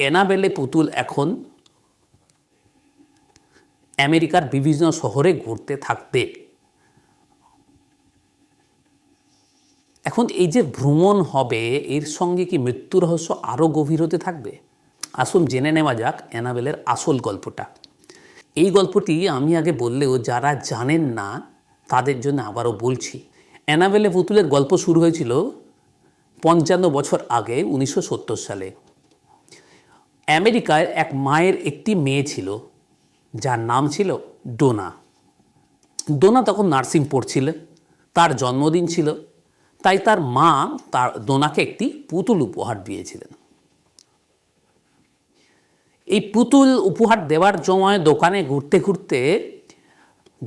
এনাবেলে পুতুল এখন আমেরিকার বিভিন্ন শহরে ঘুরতে থাকবে। এখন এই যে ভ্রমণ হবে, এর সঙ্গে কি মৃত্যু রহস্য আরও গভীর হতে থাকবে? আসুন জেনে নেওয়া যাক অ্যানাবেলের আসল গল্পটা। এই গল্পটি আমি আগে বললেও যারা জানেন না, তাদের জন্য আবারও বলছি। অ্যানাবেলে পুতুলের গল্প শুরু হয়েছিল পঞ্চান্ন বছর আগে, উনিশশো সত্তর সালে। আমেরিকায় এক মায়ের একটি মেয়ে ছিল, যার নাম ছিল ডোনা। ডোনা তখন নার্সিং পড়ছিল, তার জন্মদিন ছিল, তাই তার মা তার ডোনাকে একটি পুতুল উপহার দিয়েছিলেন। এই পুতুল উপহার দেওয়ার সময় দোকানে ঘুরতে ঘুরতে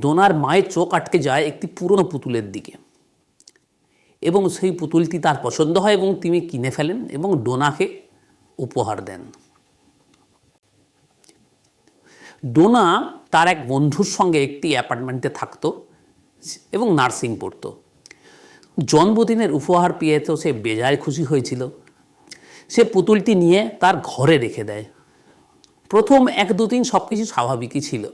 ডোনার মায়ের চোখ আটকে যায় একটি পুরনো পুতুলের দিকে। এবং সেই পুতুলটি তার পছন্দ হয় এবং তিনি কিনে ফেলেন এবং ডোনাকে উপহার দেন। ডোনা তার এক বন্ধুর সঙ্গে একটি অ্যাপার্টমেন্টে থাকতো এবং নার্সিং পড়তো। জন্মদিনের উপহার পেয়ে তো সে বেজায় খুশি হয়েছিল। সে পুতুলটি নিয়ে তার ঘরে রেখে দেয়। প্রথম এক দু দিন সব কিছু স্বাভাবিকই ছিল।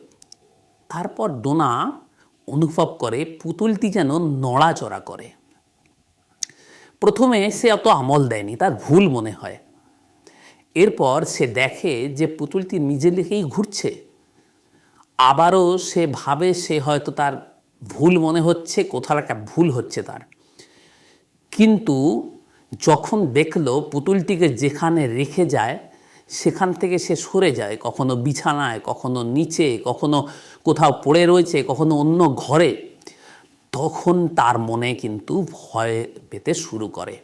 তারপর ডোনা অনুভব করে পুতুলটি যেন নড়াচড়া করে। প্রথমে সে অত আমল দেয়নি, তার ভুল মনে হয়। এরপর সে দেখে যে পুতুলটি নিজে লিখেই ঘুরছে। আবারও সে ভাবে সে হয়তো তার ভুল মনে হচ্ছে, কোথাও একটা ভুল হচ্ছে তার। কিন্তু যখন দেখল পুতুলটিকে যেখানে রেখে যায়, সেখান থেকে সে সরে যায়, কখনো বিছানায়, কখনো নিচে, কখনো কোথাও পড়ে রয়েছে, কখনো অন্য ঘরে, তখন তার মনে কিন্তু ভয় পেতে শুরু করে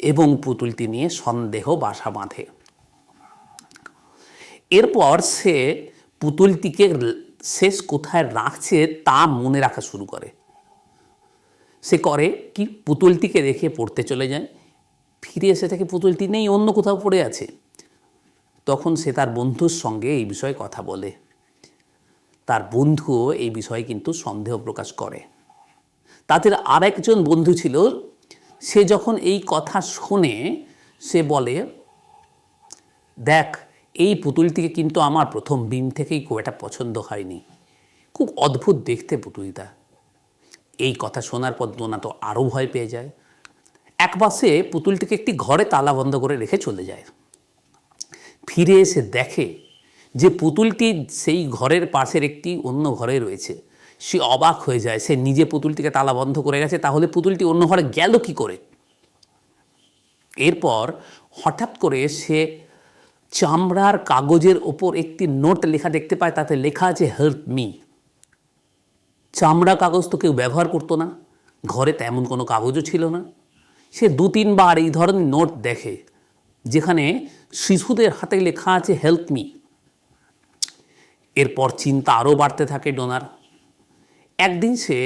এবং পুতুলটি নিয়ে সন্দেহ বাসা বাঁধে। এরপর সে পুতুলটিকে শেষ কোথায় রাখছে তা মনে রাখা শুরু করে। সে করে কি পুতুলটিকে রেখে পড়তে চলে যায়, ফিরে এসে থেকে পুতুলটি নেই, অন্য কোথাও পড়ে আছে। তখন সে তার বন্ধুর সঙ্গে এই বিষয়ে কথা বলে। তার বন্ধুও এই বিষয়ে কিন্তু সন্দেহ প্রকাশ করে। তাদের আরেকজন বন্ধু ছিল, সে যখন এই কথা শুনে, সে বলে, দেখ এই পুতুলটিকে কিন্তু আমার প্রথম দিন থেকেই খুব একটা পছন্দ হয়নি। খুব অদ্ভুত দেখতে পুতুলটা। এই কথা শোনার পর দোনা তো আরও ভয় পেয়ে যায়। এক পাশে পুতুলটিকে একটি ঘরে তালা বন্ধ করে রেখে চলে যায়। ফিরে এসে দেখে যে পুতুলটি সেই ঘরের পাশের একটি অন্য ঘরে রয়েছে। সে অবাক হয়ে যায়, সে নিজে পুতুলটিকে তালা বন্ধ করে গেছে, তাহলে পুতুলটি অন্য ঘরে গেল কি করে? এরপর হঠাৎ করে সে চামড়ার কাগজের ওপর একটি নোট লেখা দেখতে পায়, তাতে লেখা আছে হেল্প মি চামড়া কাগজ তো কেউ ব্যবহার করতো না, ঘরে তেমন কোনো কাগজও ছিল না। সে দু তিনবার এই ধরনের নোট দেখে, যেখানে শিশুদের হাতে লেখা আছে হেল্প মি এরপর চিন্তা আরও বাড়তে থাকে ডোনার। একদিন সে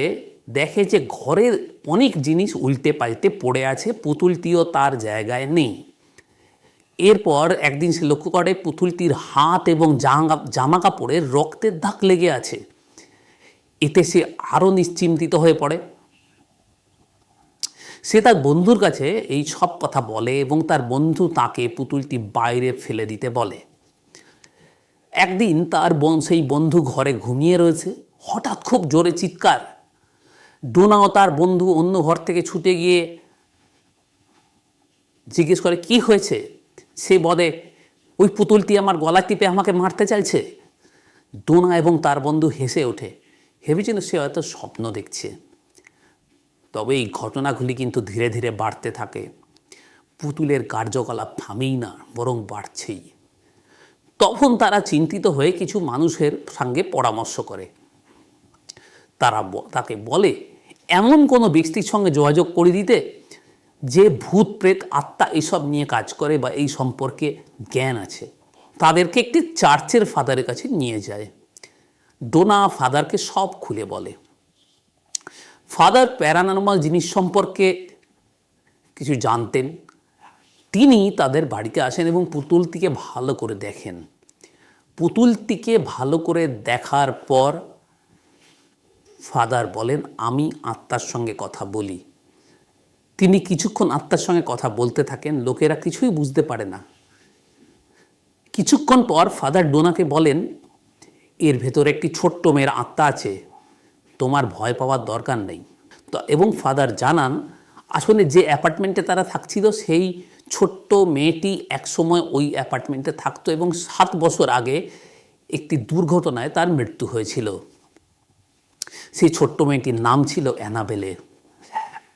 দেখে যে ঘরের অনেক জিনিস উল্টে পাল্টে পড়ে আছে পুতুলটিও তার জায়গায় নেই। এরপর একদিন সে লক্ষ্য করে পুতুলটির হাত এবং জামা কাপড়ে রক্তের দাগ লেগে আছে। এতে সে আরও নিশ্চিন্তিত হয়ে পড়ে। সে তার বন্ধুর কাছে এই সব কথা বলে এবং তার বন্ধু তাকে পুতুলটি বাইরে ফেলে দিতে বলে। একদিন তার বোন, সেই বন্ধু ঘরে ঘুমিয়ে রয়েছে। হঠাৎ খুব জোরে চিৎকার। ডোনাও তার বন্ধু অন্য ঘর থেকে ছুটে গিয়ে জিজ্ঞেস করে, কি হয়েছে? সে বলে, ওই পুতুলটি আমার গলা টিপে আমাকে মারতে চাইছে? দোনা এবং তার বন্ধু হেসে ওঠে। ভেবেছিল সে হয়তো স্বপ্ন দেখছে। তবে এই ঘটনাগুলি কিন্তু ধীরে ধীরে বাড়তে থাকে। পুতুলের কার্যকলাপ থামেই না, বরং বাড়ছেই। তখন তারা চিন্তিত হয়ে কিছু মানুষের সঙ্গে পরামর্শ করে। তারা তাকে বলে, এমন কোনো ব্যক্তির সঙ্গে যোগাযোগ করে দিতে যে ভূত প্রেত আত্মা এসব নিয়ে কাজ করে বা এই সম্পর্কে জ্ঞান আছে, তাদেরকে একটি চার্চের ফাদারের কাছে নিয়ে যায়। ডোনা ফাদারকে সব খুলে বলে। ফাদার প্যারানর্মাল জিনিস সম্পর্কে কিছু জানতেন। তিনি তাদের বাড়িতে আসেন এবং পুতুলটিকে ভালো করে দেখেন। পুতুলটিকে ভালো করে দেখার পর ফাদার বলেন, আমি আত্মার সঙ্গে কথা বলি। তিনি কিছুক্ষণ আত্মার সঙ্গে কথা বলতে থাকেন, লোকেরা কিছুই বুঝতে পারে না। কিছুক্ষণ পর ফাদার ডোনাকে বলেন, এর ভেতরে একটি ছোট্ট মেয়ের আত্মা আছে, তোমার ভয় পাওয়ার দরকার নেই। তো, এবং ফাদার জানান, আসলে যে অ্যাপার্টমেন্টে তারা থাকছিল, সেই ছোট্ট মেয়েটি একসময় ওই অ্যাপার্টমেন্টে থাকতো এবং সাত বছর আগে একটি দুর্ঘটনায় তার মৃত্যু হয়েছিল। সেই ছোট্ট মেয়েটির নাম ছিল অ্যানাবেলে।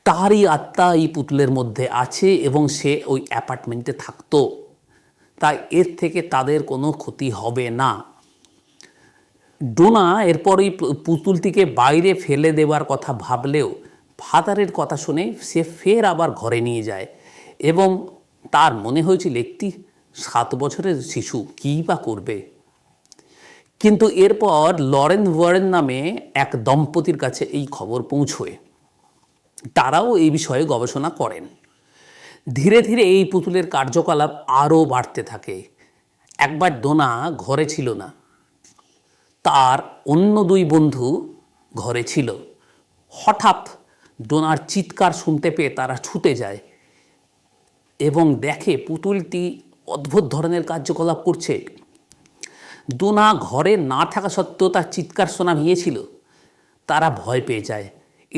তারই আত্মা এই পুতুলের মধ্যে আছে এবং সে ওই অ্যাপার্টমেন্টে থাকতো। তাই এর থেকে তাদের কোনো ক্ষতি হবে না। ডোনা এরপর ওই পুতুলটিকে বাইরে ফেলে দেওয়ার কথা ভাবলেও ফাদারের কথা শুনে সে ফের আবার ঘরে নিয়ে যায় এবং তার মনে হয়েছিল, একটি সাত বছরের শিশু, কী বা করবে? কিন্তু এরপর লরেন ওয়ারেন নামে এক দম্পতির কাছে এই খবর পৌঁছয়। তারাও এই বিষয়ে গবেষণা করেন। ধীরে ধীরে এই পুতুলের কার্যকলাপ আরও বাড়তে থাকে। একবার ডোনা ঘরে ছিল না। তার অন্য দুই বন্ধু ঘরে ছিল। হঠাৎ ডোনার চিৎকার শুনতে পেয়ে তারা ছুটে যায় এবং দেখে পুতুলটি অদ্ভুত ধরনের কার্যকলাপ করছে। ডোনা ঘরে না থাকা সত্ত্বেও তার চিৎকার শোনা গিয়েছিল তারা ভয় পেয়ে যায়।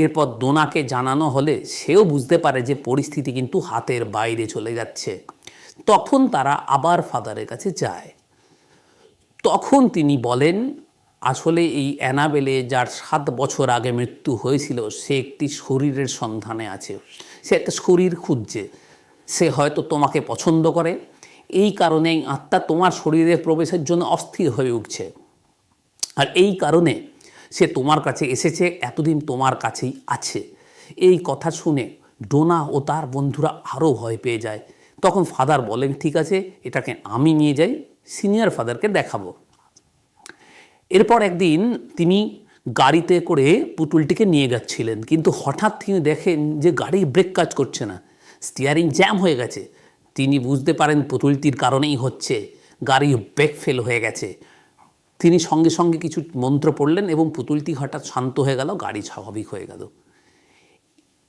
এরপর দোনাকে জানানো হলে সেও বুঝতে পারে যে পরিস্থিতি কিন্তু হাতের বাইরে চলে যাচ্ছে। তখন তারা আবার ফাদারের কাছে যায়। তখন তিনি বলেন, আসলে এই অ্যানাবেলে যার সাত বছর আগে মৃত্যু হয়েছিল, সে একটি শরীরের সন্ধানে আছে। সে একটা শরীর খুঁজছে। সে হয়তো তোমাকে পছন্দ করে। এই কারণে আত্মা তোমার শরীরে প্রবেশের জন্য অস্থির হয়ে উঠছে। আর এই কারণে সে তোমার কাছে এসেছে, এতদিন তোমার কাছেই আছে। এই কথা শুনে ডোনা ও তার বন্ধুরা আরও ভয় পেয়ে যায়। তখন ফাদার বলেন, ঠিক আছে, এটাকে আমি নিয়ে যাই, সিনিয়র ফাদারকে দেখাবো। এরপর একদিন তিনি গাড়িতে করে পুতুলটিকে নিয়ে যাচ্ছিলেন। কিন্তু হঠাৎ তিনি দেখেন যে গাড়ি ব্রেক কাজ করছে না স্টিয়ারিং জ্যাম হয়ে গেছে। তিনি বুঝতে পারেন পুতুলটির কারণেই হচ্ছে গাড়ি ব্রেক ফেল হয়ে গেছে। তিনি সঙ্গে সঙ্গে কিছু মন্ত্র পড়লেন এবং পুতুলটি হঠাৎ শান্ত হয়ে গেল, গাড়ি স্বাভাবিক হয়ে গেল।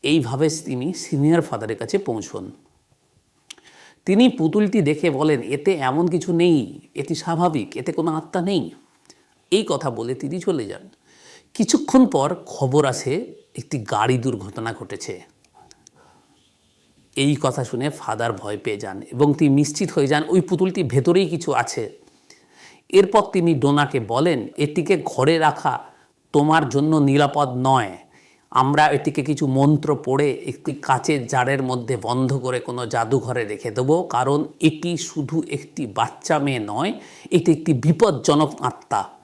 এইভাবে তিনি সিনিয়র ফাদারের কাছে পৌঁছন। তিনি পুতুলটি দেখে বলেন, এতে এমন কিছু নেই, এটি স্বাভাবিক, এতে কোনো আত্মা নেই। এই কথা বলে তিনি চলে যান। কিছুক্ষণ পর খবর আসে, একটি গাড়ি দুর্ঘটনা ঘটেছে। এই কথা শুনে ফাদার ভয় পেয়ে যান এবং তিনি নিশ্চিত হয়ে যান, ওই পুতুলটি ভেতরেই কিছু আছে। এরপর তিনি ডোনাকে বলেন, এটিকে ঘরে রাখা তোমার জন্য নিরাপদ নয়। আমরা এটিকে কিছু মন্ত্র পড়ে একটি কাচের জারের মধ্যে বন্ধ করে কোনো জাদুঘরে রেখে দেবো। কারণ এটি শুধু একটি বাচ্চা মেয়ে নয়, এটি একটি বিপজ্জনক আত্মা।